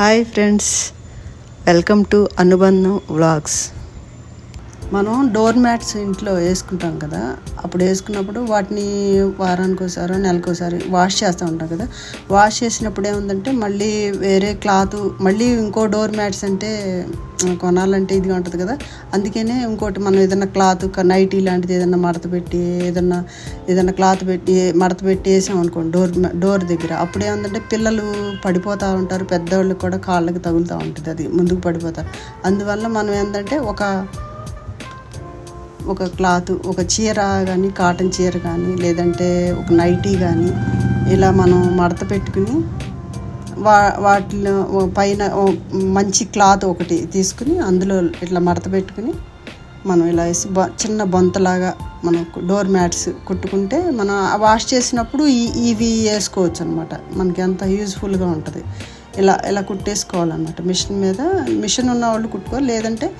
Hi friends welcome to Anubandham vlogs. మనం door mats ఇంట్లో వేసుకుంటాం కదా అప్పుడు వేసుకున్నప్పుడు వాటిని వారానికి ఒకసారి నెలకు ఒకసారి వాష్ చేస్తూ ఉంటాం కదా. వాష్ చేసినప్పుడు ఏముందంటే మళ్ళీ వేరే క్లాత్ మళ్ళీ ఇంకో డోర్ మ్యాట్స్ అంటే కొనాలంటే ఇదిగా ఉంటుంది కదా. అందుకనే ఇంకోటి మనం ఏదైనా క్లాత్ నైటీ లాంటిది ఏదైనా మడత పెట్టి ఏదన్నా ఏదైనా క్లాత్ పెట్టి మడత పెట్టి వేసాం అనుకోండి డోర్ డోర్ దగ్గర. అప్పుడు ఏముందంటే పిల్లలు పడిపోతూ ఉంటారు పెద్దవాళ్ళకి కూడా కాళ్ళకి తగులుతూ ఉంటుంది అది ముందుకు పడిపోతారు. అందువల్ల మనం ఏంటంటే ఒక ఒక క్లాత్ ఒక చీర కానీ కాటన్ చీర కానీ లేదంటే ఒక నైటీ కానీ ఇలా మనం మడత పెట్టుకుని వా వాటిలో పైన మంచి క్లాత్ ఒకటి తీసుకుని అందులో ఇట్లా మడత పెట్టుకుని మనం ఇలా వేసి బ చిన్న బొంతలాగా మనం డోర్ మ్యాట్స్ కుట్టుకుంటే మనం వాష్ చేసినప్పుడు ఈ ఇవి వేసుకోవచ్చు అనమాట మనకి ఎంత యూజ్ఫుల్గా ఉంటుంది. ఇలా ఇలా కుట్టేసుకోవాలన్నమాట. మిషన్ మీద మిషన్ ఉన్న వాళ్ళు కుట్టుకోవాలి లేదంటే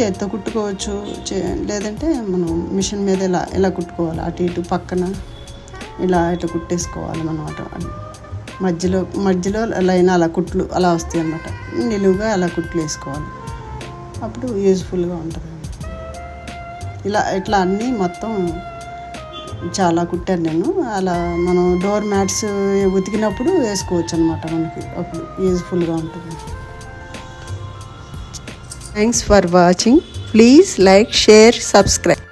చేత్తో కుట్టుకోవచ్చు చే లేదంటే మనం మిషన్ మీద ఇలా ఇలా కుట్టుకోవాలి అటు ఇటు పక్కన ఇలా ఇటు కుట్టేసుకోవాలి అనమాట మధ్యలో మధ్యలో లైన్ అలా కుట్లు అలా వస్తాయి అన్నమాట నిలువుగా అలా కుట్లు వేసుకోవాలి. అప్పుడు యూజ్ఫుల్గా ఉంటుంది. ఇలా ఇట్లా అన్నీ మొత్తం చాలా కుట్టాను నేను. అలా మనం డోర్ మ్యాట్స్ ఉతికినప్పుడు వేసుకోవచ్చు అనమాట మనకి. అప్పుడు యూజ్ఫుల్గా ఉంటుంది. Thanks for watching please like share subscribe